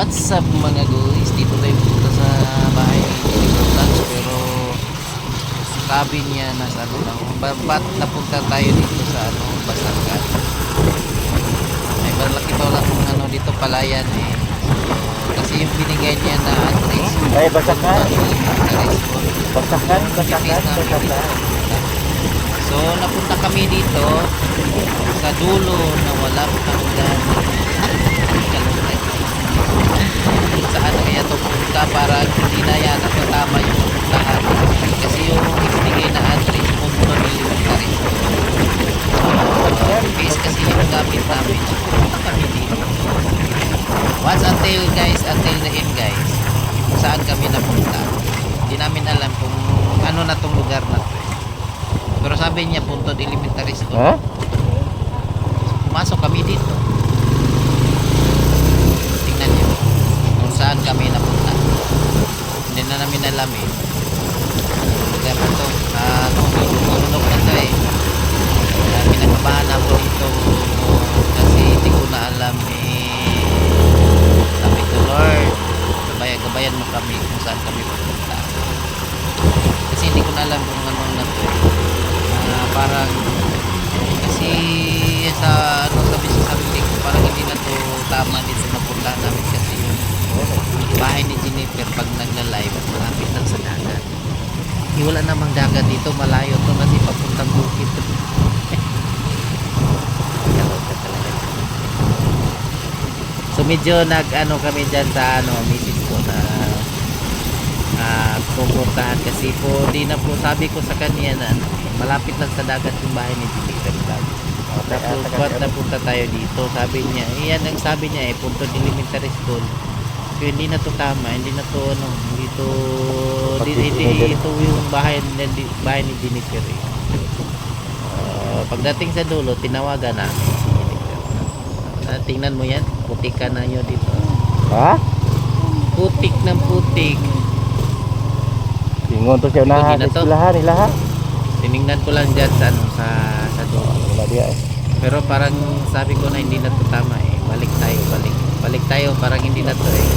What's up mga guys? Dito tayo punta sa bahay ni Vlogs pero sabi niya nasa ano lang. Ba ba't napunta tayo dito sa ano, Basakan? May malaki daw lang kung ano dito palayan eh. So, kasi yung binigay niya na address. Ay, ko. Basakan, basakan, basakan. So napunta kami dito sa dulo na wala pang daan. Saan kaya to punta para hindi na yan tama yung pupuntahan. Kasi yung ibinigay na address mo muna military. Uh, base kasi yung gamit namin. So pupunta kami dito. Once until guys, until the end guys. Saan kami napunta. Hindi namin alam kung ano na tong lugar na to. eh. Pero sabi niya punto elementary school. Ha? Pumasok kami dito. Tingnan niyo kung saan kami napunta. Hindi na namin alam eh. Lugar na to. Ah, ano, nilunok na to eh. Kaya pinakabahan ako dito kasi hindi ko na alam eh. Sabi ko, Lord, gabayan, mo kami kung saan kami pupunta. Kasi hindi ko na alam kung ano na to eh. Ah, parang kasi sa ano sabi sa sarili ko parang hindi na to tama dito na punta namin kasi yung bahay ni Jennifer pag nagla-live malapit lang sa dagat eh, wala namang dagat dito malayo to kasi papuntang talaga. so medyo nag ano kami dyan sa ano misis ko na ah pupuntahan kasi po di na po sabi ko sa kanya na ano, malapit lang sa dagat yung bahay ni Jennifer Vlog. Tapos ba't napunta tayo dito? Sabi niya, iyan ang sabi niya eh, punto ng elementary school. So, hindi na to tama, hindi na to ano, hindi to, hindi, hindi ito yung bahay, ni bahay ni Jennifer eh. Ah, pagdating sa dulo, tinawagan Jennifer. Ah, tingnan mo yan, putik ka na yun dito. Ha? Putik ng putik. Ingon to siya Hindi na na nila ha. Tiningnan ko lang dyan sa ano, sa, sa dulo. Wala eh. Pero parang sabi ko na hindi na to tama eh. Balik tayo, balik. Balik tayo, parang hindi na to eh.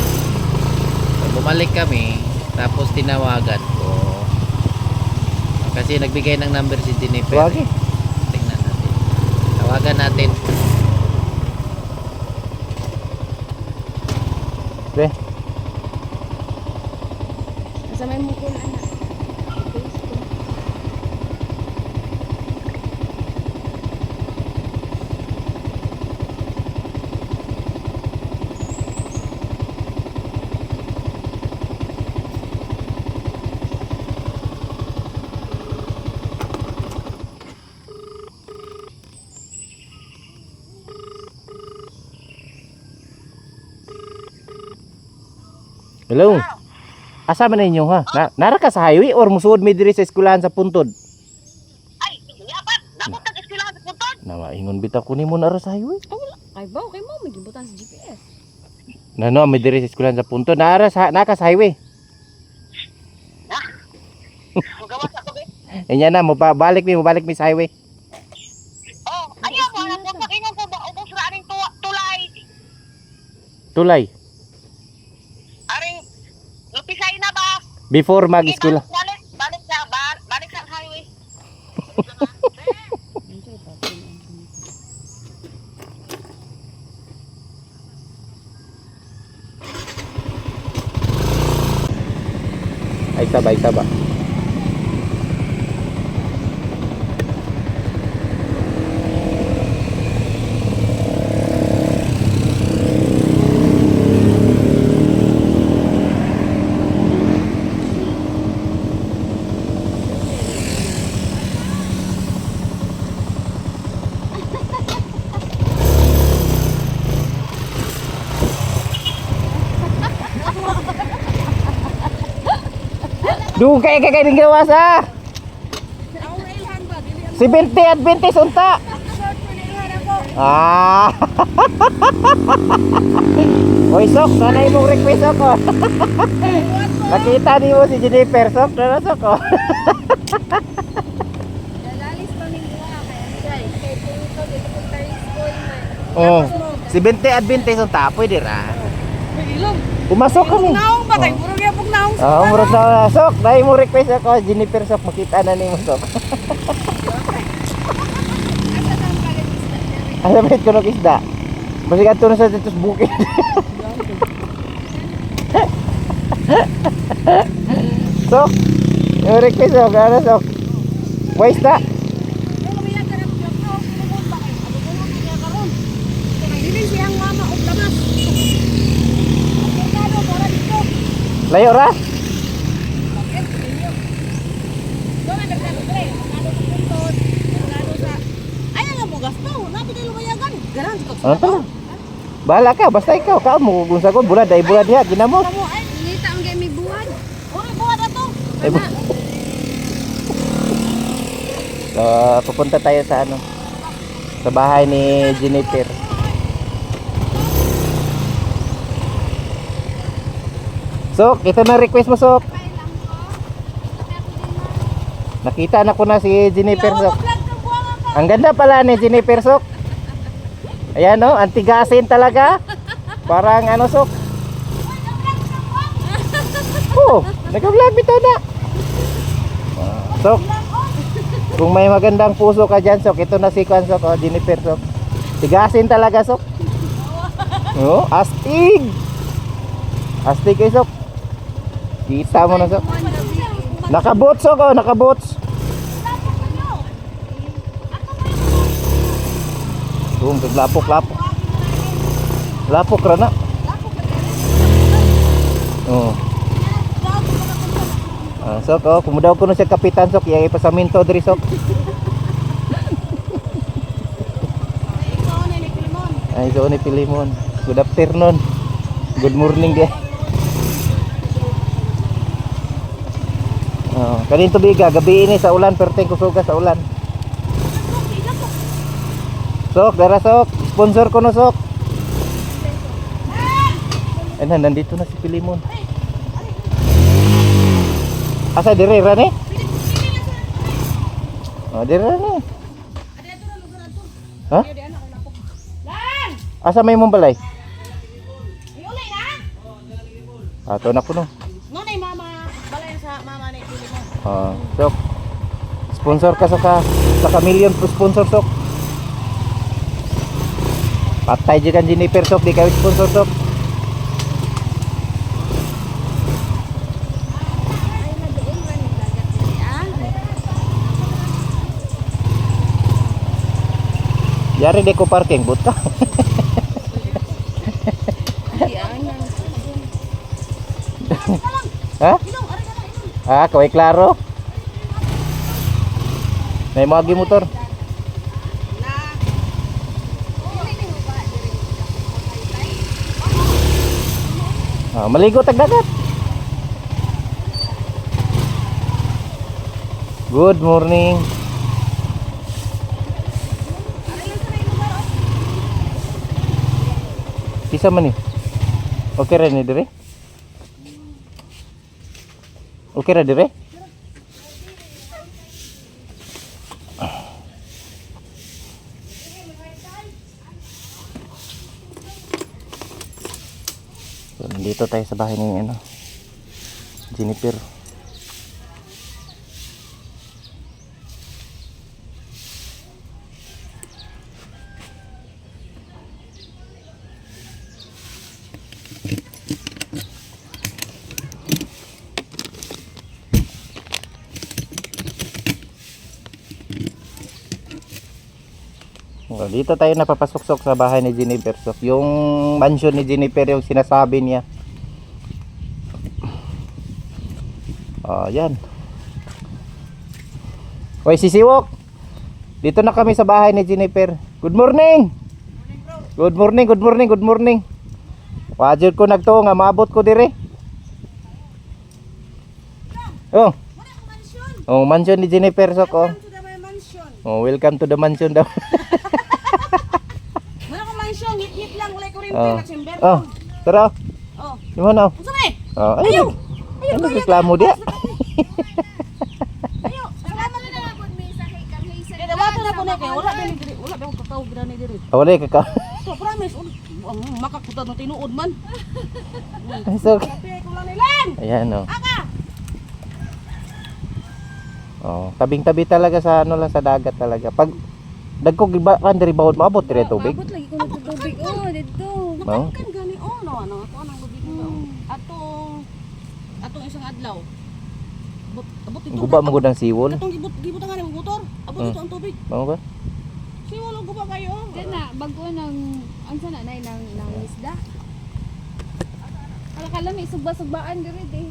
So, bumalik kami, tapos tinawagan ko. Kasi nagbigay ng number si Jennifer. Wagi. Tingnan natin. Tawagan natin. Pre, Sa may mukul anak. Hello. Asa man ninyo ha? Na, nara ka sa highway or musuod mi diri sa eskwelahan sa Puntod? Ay, yapat. Dapat ang eskwelahan sa puntod. Na maingon bitaw ko nimo nara sa highway. Ay ba, okay mo, gibutan sa GPS. Nano mi diri sa eskwelahan sa Puntod. Nara sa naka sa highway. Ang gawas ako, be. Inya na mo pa balik mi mo balik mi sa highway. Oh, ayaw mo. Ang puntod. Ingon ko ba? Ubos na aring tu- tulay. Tulay. Aring, lupisay na ba? Before mag Sige, eskwela. Balik, balik, balik sa, ba- balik sa highway. Ay saba, ay Dugay ka kay ning gawas ha. Si 20 at 20 sunta. Ah. Oy sok, sana imong request ako. Nakita ni mo si Jennifer sok, na sok ko. Dalalis pa ning duha kay Anjay. Kay Punto elementary school man. Oh. Si 20 at 20 sunta, pwede ra. Ilong. Pumasok kami. Naong ba? Tayo Oo, murag na sok. Dahil mo request ako, Jennifer sok, makita na ni mo sok. Alam mo ko ng isda. Basta ka na sa dito sa bukid. sok, yung request sok, ano sok? Wais na. Layo ra. Doon ang nagsabi ko eh. Avocado sa puntod. Avocado sa... Ay, alam mo, gasto. Napit ay lumayagan. Garan, ito. Ano pa lang? Bahala ka, basta ikaw, ka mo kung sagot, bulad, dahil bulad diha, ginamos. Kamu ay, ngita ang gamay buwan. Uri, buwan na to. Ay, bu- So, pupunta tayo sa ano? Sa bahay ni Jennifer. Sok, ito na request mo, Sok. Nakita na ko na si Jennifer, Sok. Ang ganda pala ni Jennifer, Sok. Ayan, no? Ang tigasin talaga. Parang ano, Sok. Oh, nag-vlog bitaw na. Sok, kung may magandang puso ka dyan, Sok, ito na si Kwan, Sok, oh, Jennifer, Sok. Tigasin talaga, Sok. Oh, astig. Astig kay Sok. Kita mo na, Sok. Nakabots, Sok, oh, nakabots. Boom, lapok, lapok. Lapok ra na. Oh. Ah, sok, oh, kumudaw ko na siya kapitan, sok. Iyay pasaminto diri, sok. Ay, so ni Pilimon. Good afternoon. Good morning, dia. Oh, kanin tubiga, gabi ini sa ulan, perteng kusuga sa ulan. Sok, dara sok. Sponsor ko no sok. Ay, na, nandito na si Pilimon. Asa dire ra ni? Oh, dire ra ni. Ha? Asa may mong balay? Ato na ko no. Ngunay mama, balay sa mama ni Pili mo. Ah, sok. Sponsor ka sa ka sa million po sponsor sok. Patay di kan Jennifer sok di ka sponsor sok. Ay, na doon ba ni dagat siya? Yari di ko parking but ka. Yan. ha? Ah, kaway klaro. May magi motor. Ah, maligo tag dagat. Good morning. Kisa man ni? Okay ra ni dire? Okay ra dire? Nandito tayo sa bahay ni ano, Jennifer. Oh, dito tayo napapasok-sok sa bahay ni Jennifer. So, yung mansion ni Jennifer yung sinasabi niya. Ah, yan. Hoy, sisiwok. Dito na kami sa bahay ni Jennifer. Good morning. Good morning, good morning, good morning. Wajud ko nagto nga maabot ko dire. Oh. Oh, mansion ni Jennifer sok oh. Oh, welcome to the mansion daw. Wala ko mansion, hit-hit lang, wala ko rin Oh. Oh, tara. Oh. Di mo na. Unsa? Oh, ayaw. Ayaw. Ano reklamo dia? Ayo, salamat na lang mi sa kay kang Hazel. Dili wato na kay wala ni diri, wala ko kakao gira ni diri. Ah, Wala ka ka. So promise, ul- ang makakuta ng tinuod man. So, ko ayan o. Aka. Oh, tabing-tabi talaga sa ano lang sa dagat talaga. Pag dagko giba kan diri bawod maabot diri tubig. Abot lagi ko ng tubig. Oh, dito. No? Kan gani oh no ano ako anang gabi ko. Atong atong isang adlaw. Abot abot dito. Guba mo gud ang siwol. Katong gibot gibutan nga ng motor. Abot Hmm. dito ang tubig. Mao ba? Si wala guba kayo. Diyan na, bago ng, ang sana na ng, ng isda. Kala kala may sugba-sugbaan diri eh.